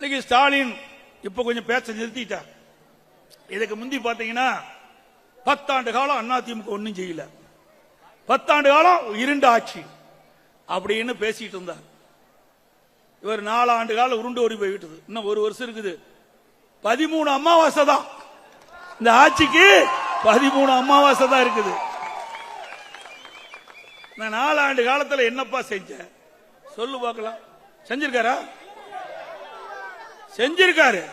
இன்னைக்கு ஸ்டாலின் இப்ப கொஞ்சம் பேச்ச நிறுத்திட்டார் இதுக்கு முந்தி பாத்தீங்கன்னா பத்தாண்டு காலம் அதிமுக ஒன்றும் செய்யல. பத்தாண்டு காலம் இருண்ட ஆட்சி அப்படின்னு பேசிட்டு இருந்தார். இவர் நாலு ஆண்டு காலம் உருண்டு ஓடி போயிட்டு இன்னும் ஒரு வருஷம் இருக்குது. பதிமூணு அமாவாசை தான். இந்த ஆட்சிக்கு பதிமூணு அமாவாசை தான் இருக்குது. நான் நாலாண்டு காலத்தில் என்னப்பா செஞ்சேன்? சொல்லு பார்க்கலாம். செஞ்சிருக்காரா? செஞ்சிருக்காரு.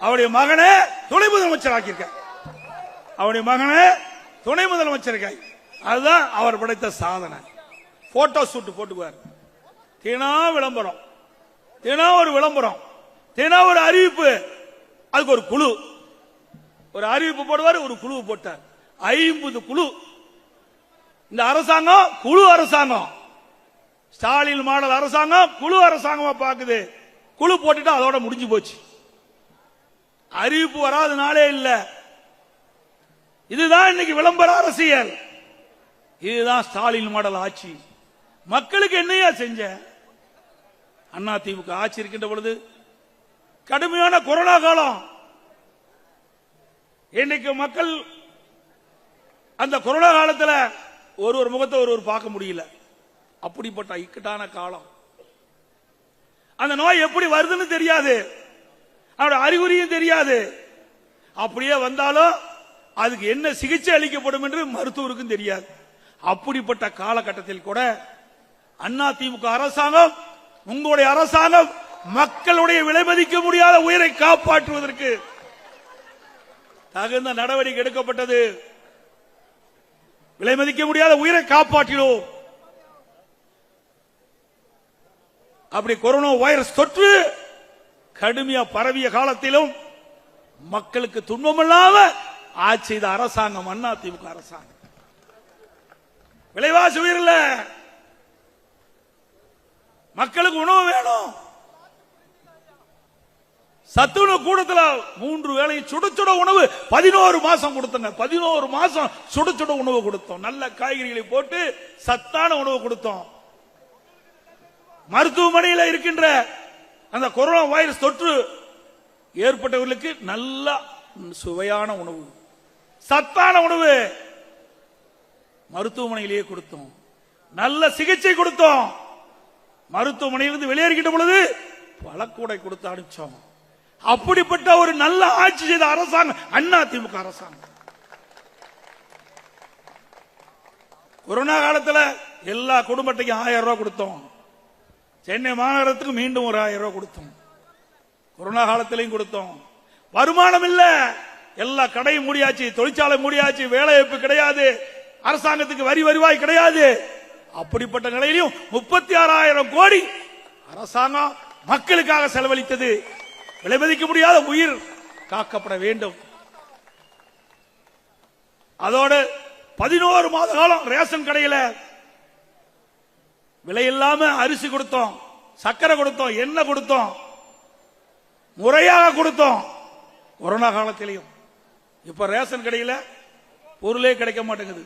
அவருடைய மகனை துணை முதலமைச்சர் ஆக்கியிருக்கார். அவருடைய மகனை துணை முதலமைச்சர் அதுதான் அவர் படைத்த சாதனை. போட்டோ ஷூட் போட்டுக்குவார். தினா விளம்பரம். தினா ஒரு விளம்பரம். தினா ஒரு அறிவிப்பு. அதுக்கு ஒரு குழு. ஒரு அறிவிப்பு போடுவார் ஒரு குழு போட்டார். ஐம்பது குழு. இந்த அரசாங்கம் குழு அரசாங்கம். ஸ்டாலின் மாடல் அரசாங்கம் குழு அரசாங்கமா பாக்குது குழு போட்டுட்டு அதோட முடிஞ்சு போச்சு. அறிவிப்பு வராத நாளே இல்ல. இதுதான் இன்னைக்கு விளம்பர அரசியல். இதுதான் ஸ்டாலின் மாடல் ஆட்சி. மக்களுக்கு என்னையா செஞ்ச? அண்ணா திமுக ஆட்சி இருக்கின்ற பொழுது கடுமையான கொரோனா காலம். இன்னைக்கு மக்கள் அந்த கொரோனா காலத்தில் ஒரு ஒரு முகத்தை ஒரு ஒரு பார்க்க முடியல. அப்படிப்பட்ட இக்கட்டான காலம். அந்த நோய் எப்படி வருதுன்னு தெரியாது. அவரோட அறிகுறியும் தெரியாது. அப்படியே வந்தாலும் அதுக்கு என்ன சிகிச்சை அளிக்கப்படும் என்று மருத்துவருக்கும் தெரியாது. அப்படிப்பட்ட காலகட்டத்தில் கூட அண்ணா திமுக அரசாங்கம் உங்களுடைய அரசாங்கம் மக்களுடைய விலை மதிக்க முடியாத உயிரை காப்பாற்றுவதற்கு தகுந்த நடவடிக்கை எடுக்கப்பட்டது. விலை மதிக்க முடியாத உயிரை காப்பாற்றினோம். அப்படி கொரோனா வைரஸ் தொற்று கடுமையா பரவிய காலத்திலும் மக்களுக்கு துன்பம் இல்லாம ஆட்சி செய்த அரசாங்கம் அண்ணா திமுக அரசாங்கம். விலைவாசி உயர்ல. மக்களுக்கு உணவு வேணும். சத்துணவு கூடத்தில் மூன்று வேளையும் சுட சுட உணவு பதினோரு மாசம் கொடுத்தங்க. பதினோரு மாசம் சுட சுட உணவு கொடுத்தோம். நல்ல காய்கறிகளை போட்டு சத்தான உணவு கொடுத்தோம். மருத்துவமனையில் இருக்கின்ற அந்த கொரோனா வைரஸ் தொற்று ஏற்பட்டவர்களுக்கு நல்ல சுவையான உணவு. சத்தான உணவு மருத்துவமனையிலேயே கொடுத்தோம். நல்ல சிகிச்சை கொடுத்தோம். மருத்துவமனையிலிருந்து வெளியேறிக்கிட்ட பொழுது பழக்கூடை கொடுத்து அனுப்பிச்சோம். அப்படிப்பட்ட ஒரு நல்ல ஆட்சி செய்த அரசாங்கம் அண்ணா திமுக அரசாங்கம். கொரோனா காலத்தில் எல்லா குடும்பத்தையும் ஆயிரம் ரூபாய் கொடுத்தோம். சென்னை மாநகரத்துக்கு மீண்டும் ஒரு ஆயிரம் ரூபாய் கொடுத்தோம். கொரோனா காலத்திலையும் கொடுத்தோம். வருமானம் இல்ல. எல்லா கடையும் மூடியாச்சு தொழிற்சாலை மூடியாச்சு வேலைவாய்ப்பு கிடையாது. அரசாங்கத்துக்கு வரி வருவாய் கிடையாது. அப்படிப்பட்ட நிலையிலும் முப்பத்தி ஆறாயிரம் கோடி அரசாங்கம் மக்களுக்காக செலவழித்தது. விலைமதிக்க முடியாத உயிர் காக்கப்பட வேண்டும். அதோடு பதினோரு மாத காலம் ரேஷன் கடையில் விலை இல்லாம அரிசி கொடுத்தோம் சக்கரை கொடுத்தோம் எண்ணெய் கொடுத்தோம் முறையாக கொடுத்தோம். கொரோனா காலத்திலையும். இப்ப ரேஷன் கடையில பொருளே கிடைக்க மாட்டேங்குது.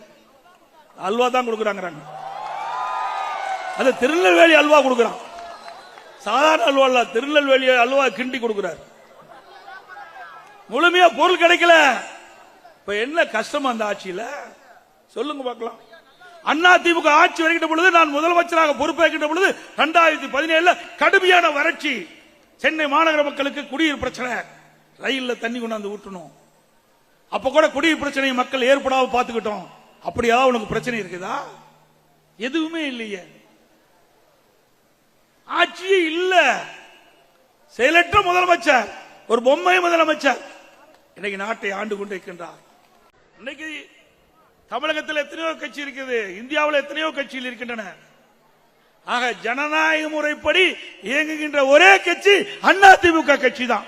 அல்வா தான் கொடுக்குறாங்க அது திருநெல்வேலி அல்வா கொடுக்குறான். சாதாரண அல்வா இல்ல திருநெல்வேலி அல்வா கிண்டி கொடுக்கிறார். முழுமையா பொருள் கிடைக்கல. இப்ப என்ன கஷ்டம் அந்த ஆட்சியில? சொல்லுங்க பார்க்கலாம். அண்ணா திமுக ஆட்சி வருகின்ற பொழுது நான் முதலமைச்சராக பொறுப்பேற்கின்ற பொழுது இரண்டாயிரத்தி பதினேழுல கடுமையான வறட்சி. சென்னை மாநகர மக்களுக்கு குடிநீர் பிரச்சனை. ரயில்ல தண்ணி கொண்டாந்து ஊற்றணும் அப்ப கூட குடிநீர் பிரச்சனை மக்கள் ஏற்படாம பார்த்துக்கிட்டோம். அப்படியா உனக்கு பிரச்சனை இருக்குதா? எதுவுமே இல்லையே. ஆட்சியே இல்ல. செயலற்ற முதலமைச்சர். ஒரு பொம்மை முதலமைச்சர். இன்னைக்கு நாட்டை ஆண்டு கொண்டிருக்கின்றார். இன்னைக்கு தமிழகத்தில் எத்தனையோ கட்சி இருக்குது. இந்தியாவில் எத்தனையோ கட்சிகள் இருக்கின்றன. ஆக ஜனநாயக முறைப்படி இயங்குகின்ற ஒரே கட்சி அண்ணா திமுக கட்சி தான்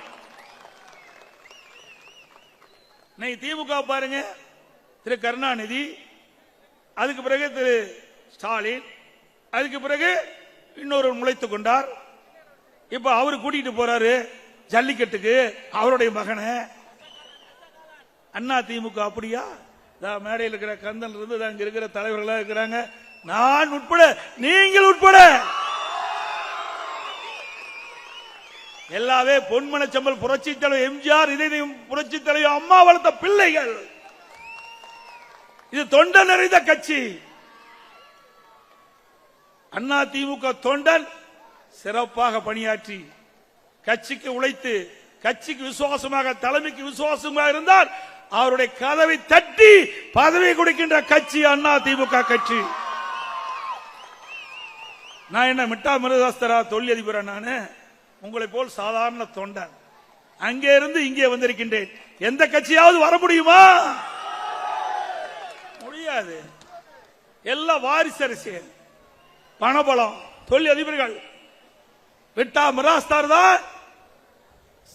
திமுக பாருங்க திரு கருணாநிதி அதுக்கு பிறகு திரு ஸ்டாலின் அதுக்கு பிறகு இன்னொரு முளைத்துக் கொண்டார். இப்ப அவரு கூட்டிட்டு போறாரு ஜல்லிக்கட்டுக்கு அவருடைய மகனை. அண்ணா திமுக அப்படியா? தான் மேடையில் இருக்கிற கந்தன் இருந்து தான் இங்க இருக்கிற தலைவர்களா இருக்கிறாங்க. நான் உட்பட நீங்கள் உட்பட. எல்லாவே பொன்மனச்சம்பல் புரட்சி தலைவர் எம்ஜிஆர் இதயம் புரட்சி தலைவர் அம்மா வளர்த்த பிள்ளைகள். இது தொண்ட நிறைந்த கட்சி. அண்ணா திமுக தொண்டன் சிறப்பாக பணியாற்றி கட்சிக்கு உழைத்து கட்சிக்கு விசுவாசமாக தலைமைக்கு விசுவாசமாக இருந்தால் அவருடைய கதவை தட்டி பதவி கொடுக்கின்ற கட்சி அண்ணா திமுக கட்சி. நான் என்ன மிட்டா மிருதாஸ்தரா தொழிலதிபரா நானு? உங்களை போல் சாதாரண தொண்டன் அங்கே இருந்து இங்கே வந்திருக்கின்றேன். எந்த கட்சியாவது வர முடியுமா? முடியாது. எல்லாம் வாரிசு அரசியல் பணபலம் தொழில் அதிபர்கள் விட்டா மிராஸ்தார் தான்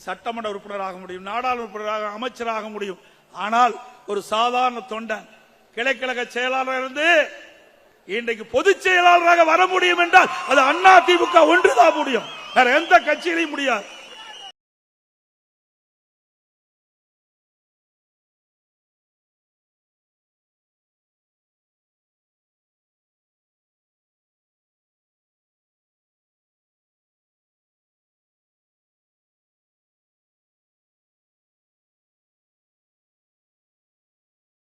சட்டமன்ற உறுப்பினராக முடியும் நாடாளுமன்ற உறுப்பினராக அமைச்சராக முடியும். ஆனால் ஒரு சாதாரண தொண்டன் கிளைக்கழக செயலாளர் இருந்து இன்றைக்கு பொதுச் செயலாளராக வர முடியும் என்றால் அது அண்ணா திமுக ஒன்றுதான் முடியும். வேற எந்த கட்சியிலையும் முடியாது.